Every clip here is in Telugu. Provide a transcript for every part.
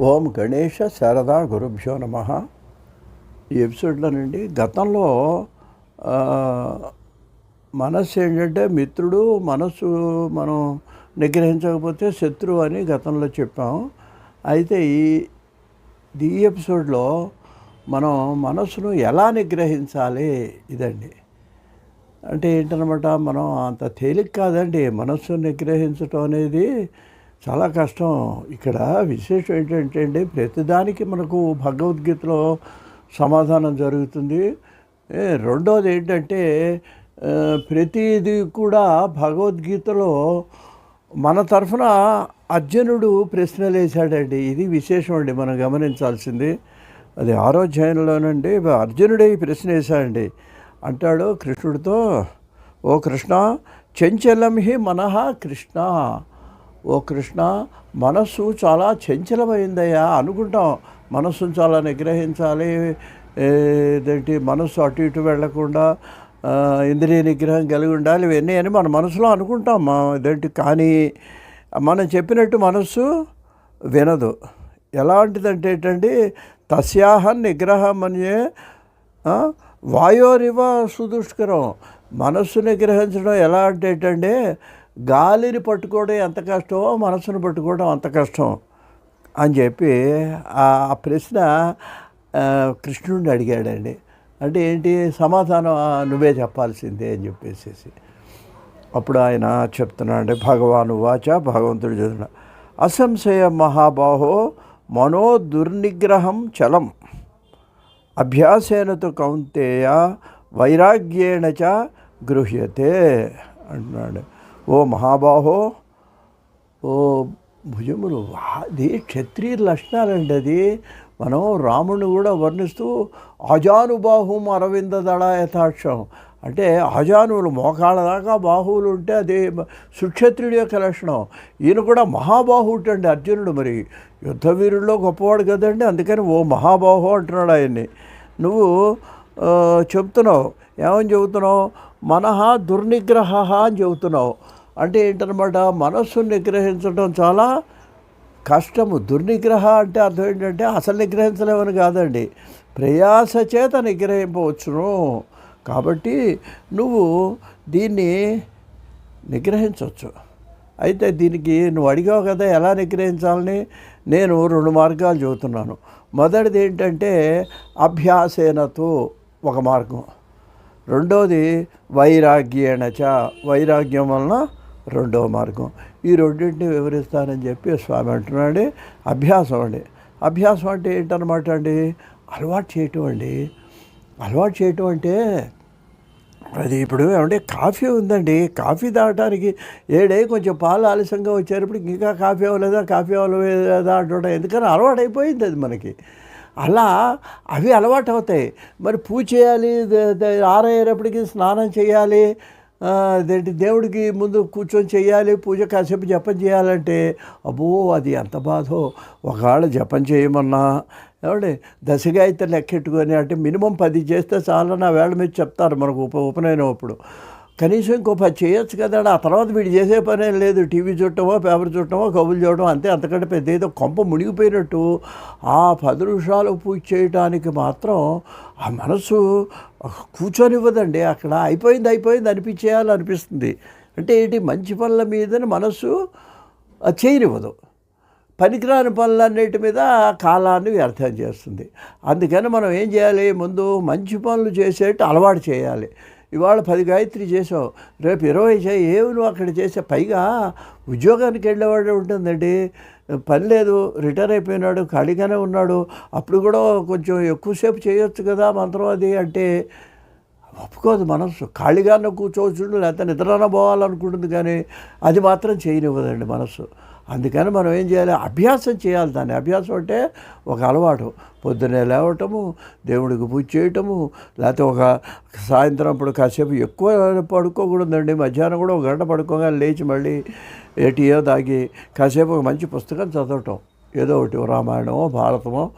ఓం గణేష శారదా గురుభ్యో నమ. ఈ ఎపిసోడ్లో నుండి గతంలో మనస్సు ఏంటంటే మిత్రుడు మనస్సు మనం నిగ్రహించకపోతే శత్రువు అని గతంలో చెప్పాం. అయితే ఈ ఈ ఎపిసోడ్లో మనం మనస్సును ఎలా నిగ్రహించాలి ఇదండి. అంటే ఏంటనమాట మనం అంత తేలిక కాదండి. మనస్సు నిగ్రహించటం అనేది చాలా కష్టం. ఇక్కడ విశేషం ఏంటంటే అండి ప్రతిదానికి మనకు భగవద్గీతలో సమాధానం జరుగుతుంది. రెండోది ఏంటంటే ప్రతిది కూడా భగవద్గీతలో మన తరఫున అర్జునుడు ప్రశ్నలు వేశాడండి. ఇది విశేషం అండి మనం గమనించాల్సింది. అది ఆరోధ్యాయంలోనండి అర్జునుడే ఈ ప్రశ్న వేశాడండి. అంటాడు కృష్ణుడితో ఓ కృష్ణ చెంచలం హి మనః కృష్ణ ఓ కృష్ణ మనస్సు చాలా చంచలమైందయ్యా అనుకుంటాం. మనస్సును చాలా నిగ్రహించాలి. ఏదేంటి మనస్సు అటు ఇటు వెళ్ళకుండా ఇంద్రియ నిగ్రహం కలిగి ఉండాలి. ఇవన్నీ అని మన మనసులో అనుకుంటాం. మా ఇదేంటి కానీ మనం చెప్పినట్టు మనస్సు వినదు. ఎలాంటిదంటే ఏంటండి తస్యాహ నిగ్రహం అనే వాయోరివ సుదుష్కరం. మనస్సు నిగ్రహించడం ఎలా అంటే ఏంటంటే గాలిని పట్టుకోవడం ఎంత కష్టమో మనసును పట్టుకోవడం అంత కష్టం అని చెప్పి ఆ ప్రశ్న కృష్ణుడిని అడిగాడండి. అంటే ఏంటి? సమాధానం ఆ, నువ్వే చెప్పాల్సిందే అని చెప్పేసి అప్పుడు ఆయన చెప్తున్నాడు భగవాను వాచ భగవంతుడు చదువున అసంశయ మహాబాహో మనో దుర్నిగ్రహం చలం. అభ్యాసేనతో కౌంతేయ వైరాగ్యేణ చ గృహ్యతే అంటున్నాడు. ఓ మహాబాహో ఓ భుజములు అది క్షత్రియ లక్షణాలండి అది. మనం రాముడిని కూడా వర్ణిస్తూ అజానుబాహుం అరవింద దళ యథాక్షం. అంటే అజానువులు మోకాళ్ళ దాకా బాహువులు ఉంటే అది సుక్షత్రుడి యొక్క లక్షణం. ఈయన కూడా మహాబాహుడు అండి అర్జునుడు మరి. యుద్ధ వీరుల్లో గొప్పవాడు కదండి అందుకని ఓ మహాబాహు అంటున్నాడు ఆయన్ని. నువ్వు చెబుతున్నావు. చెప్తున్నావు ఏమని చెబుతున్నావు? మనహ దుర్నిగ్రహ అని చెబుతున్నావు. అంటే ఏంటనమాట మనస్సును నిగ్రహించడం చాలా కష్టము. దుర్నిగ్రహ అంటే అర్థం ఏంటంటే అసలు నిగ్రహించలేమని కాదండి. ప్రయాస చేత నిగ్రహింపవచ్చును. కాబట్టి నువ్వు దీన్ని నిగ్రహించవచ్చు. అయితే దీనికి నువ్వు అడిగావు కదా ఎలా నిగ్రహించాలని? నేను రెండు మార్గాలు చెబుతున్నాను. మొదటిది ఏంటంటే అభ్యాసేనతో. ఒక మార్గం. రెండోది వైరాగ్యేణచ వైరాగ్యం వలన రెండవ మార్గం. ఈ రెండింటిని వివరిస్తానని చెప్పి స్వామి అంటున్నాడు అభ్యాసం అండి. అభ్యాసం అంటే ఏంటన్నమాట అండి? అలవాటు చేయటం అండి. అలవాటు చేయటం అంటే అది ఇప్పుడు ఏమంటే కాఫీ ఉందండి. కాఫీ తాగటానికి ఏడే కొంచెం పాలు ఆలస్యంగా వచ్చేటప్పుడు ఇంకా కాఫీ అవ్వలేదా? కాఫీ అవ్వలేదా? అంటుంటా. ఎందుకని అలవాటు అయిపోయింది అది మనకి. అలా అవి అలవాటు అవుతాయి మరి పూజ చేయాలి ఆరయ్యేటప్పటికి స్నానం చేయాలి అదేంటి దేవుడికి ముందు కూర్చొని చేయాలి పూజ కాసేపు జపం చేయాలంటే అబ్బో అది ఎంత బాధో. ఒకవేళ జపం చేయమన్నా ఏమండి అయితే లెక్కెట్టుకొని అంటే మినిమం పది చేస్తే చాలా నా వేళ మీద చెప్తారు మనకు ఉప ఉపనయనం అప్పుడు. కనీసం ఇంకో పది చేయొచ్చు కదా ఆ తర్వాత వీడు చేసే పనే లేదు. టీవీ చూడటమో పేపర్ చూడటమో కబుర్లు చూడటం అంతే. అంతకంటే పెద్ద ఏదో కొంప మునిగిపోయినట్టు ఆ పది నిమిషాలు పూజ చేయడానికి మాత్రం ఆ మనసు కూర్చొనివ్వదండి. అక్కడ అయిపోయింది అయిపోయింది అనిపించేయాలి అనిపిస్తుంది అంటే ఏంటి? మంచి పనుల మీదని మనసు చేయనివ్వదు పనికిరాని పనులన్నిటి మీద కాలాన్ని వ్యర్థం చేస్తుంది. అందుకని మనం ఏం చేయాలి? ముందు మంచి పనులు చేసేట్టు అలవాటు చేయాలి. ఇవాళ పది గాయత్రి చేసావు రేపు ఇరవై చేయి ఏమి నువ్వు అక్కడ చేసే? పైగా ఉద్యోగానికి వెళ్ళేవాడు ఉంటుందండి. పని లేదు రిటైర్ అయిపోయినాడు ఖాళీగానే ఉన్నాడు. అప్పుడు కూడా కొంచెం ఎక్కువసేపు చేయొచ్చు కదా మంత్రం అది అంటే ఒప్పుకోదు మనస్సు. ఖాళీగానే కూర్చోవచ్చు లేకపోతే నిద్రన పోవాలనుకుంటుంది కానీ అది మాత్రం చేయనివ్వదండి మనసు అందుకని మనం ఏం చేయాలి? అభ్యాసం చేయాలి దాన్ని. అభ్యాసం అంటే ఒక అలవాటు. పొద్దున్నే లేవటము దేవుడికి పూజ చేయటము లేకపోతే ఒక సాయంత్రం అప్పుడు కాసేపు ఎక్కువ పడుకోకూడదండి. మధ్యాహ్నం కూడా ఒక గంట పడుకోగానే లేచి మళ్ళీ ఏటీయో తాగి కాసేపు ఒక మంచి పుస్తకం చదవటం. ఏదో ఒకటి రామాయణమో భారతమో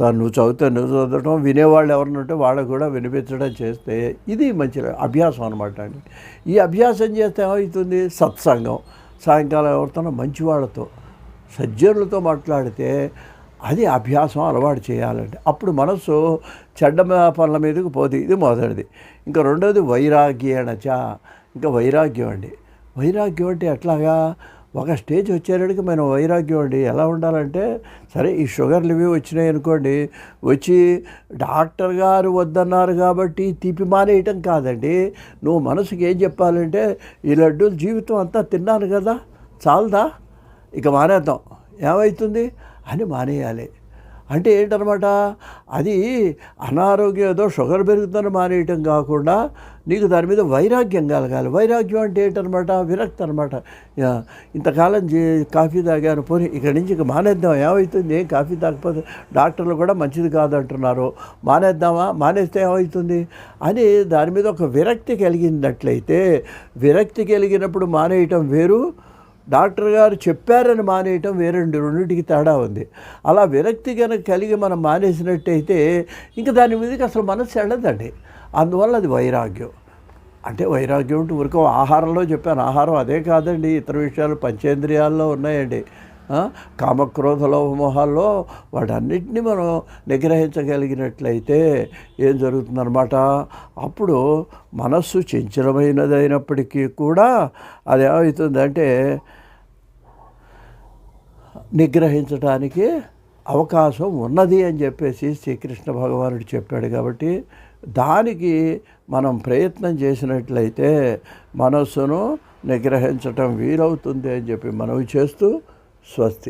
తను నువ్వు చదివితే నువ్వు చదవటం వినేవాళ్ళు ఎవరిని ఉంటే వాళ్ళకు కూడా వినిపించడం చేస్తే ఇది మంచి అభ్యాసం అనమాట అండి. ఈ అభ్యాసం చేస్తే ఏమవుతుంది? సత్సంగం. సాయంకాలం ఎవరితోనో మంచివాళ్ళతో సజ్జనులతో మాట్లాడితే అది అభ్యాసం అలవాటు చేయాలంటే అప్పుడు మనసు చెడ్డ పనుల మీదకి పోదు. ఇది మొదటిది. ఇంకా రెండవది వైరాగ్యేణచ ఇంకా వైరాగ్యం అండి. వైరాగ్యం అంటే ఎట్లాగా? ఒక స్టేజ్ వచ్చేటడికి మనం వైరాగ్యం అండి. ఎలా ఉండాలంటే సరే ఈ షుగర్లు ఇవి వచ్చినాయి అనుకోండి వచ్చి డాక్టర్ గారు వద్దన్నారు కాబట్టి తీపి మానేయటం కాదండి. నువ్వు మనసుకి ఏం చెప్పాలంటే ఈ లడ్డూలు జీవితం అంతా తిన్నాను కదా చాలదా? ఇక మానేద్దాం. ఏమవుతుంది అని మానేయాలి. అంటే ఏంటనమాట అది అనారోగ్యం ఏదో షుగర్ పెరుగుతుందని మానేయటం కాకుండా నీకు దాని మీద వైరాగ్యం కలగాలి. వైరాగ్యం అంటే ఏంటనమాట విరక్తి అనమాట ఇంతకాలం కాఫీ తాగాను. పోనీ ఇక్కడి నుంచి ఇక మానేద్దాం. ఏమవుతుంది ఏం కాఫీ తాగకపోతే డాక్టర్లు కూడా మంచిది కాదంటున్నారు. మానేద్దామా? మానేస్తే ఏమవుతుంది అని దాని మీద ఒక విరక్తి కలిగినట్లయితే విరక్తి కలిగినప్పుడు మానేయటం వేరు. డాక్టర్ గారు చెప్పారని మానేయటం వేరండి రెండింటికి తేడా ఉంది. అలా విరక్తి కనుక కలిగి మనం మానేసినట్టయితే ఇంకా దాని మీదకి అసలు మనసు వెళ్ళదండి. అందువల్ల అది వైరాగ్యం. అంటే వైరాగ్యం అంటే ఊరికో ఆహారంలో చెప్పాను ఆహారం అదే కాదండి ఇతర విషయాలు పంచేంద్రియాల్లో ఉన్నాయండి. కామక్రోధ లోభమోహాల్లో వాటన్నిటిని మనం నిగ్రహించగలిగినట్లయితే ఏం జరుగుతుందన్నమాట? అప్పుడు మనస్సు చంచలమైనదైనప్పటికీ కూడా అది ఏమవుతుందంటే నిగ్రహించడానికి అవకాశం ఉన్నది అని చెప్పేసి శ్రీకృష్ణ భగవానుడు చెప్పాడు కాబట్టి దానికి మనం ప్రయత్నం చేసినట్లయితే మనస్సును నిగ్రహించటం వీలవుతుంది అని చెప్పి మనవి చేస్తూ સ્વસ્થ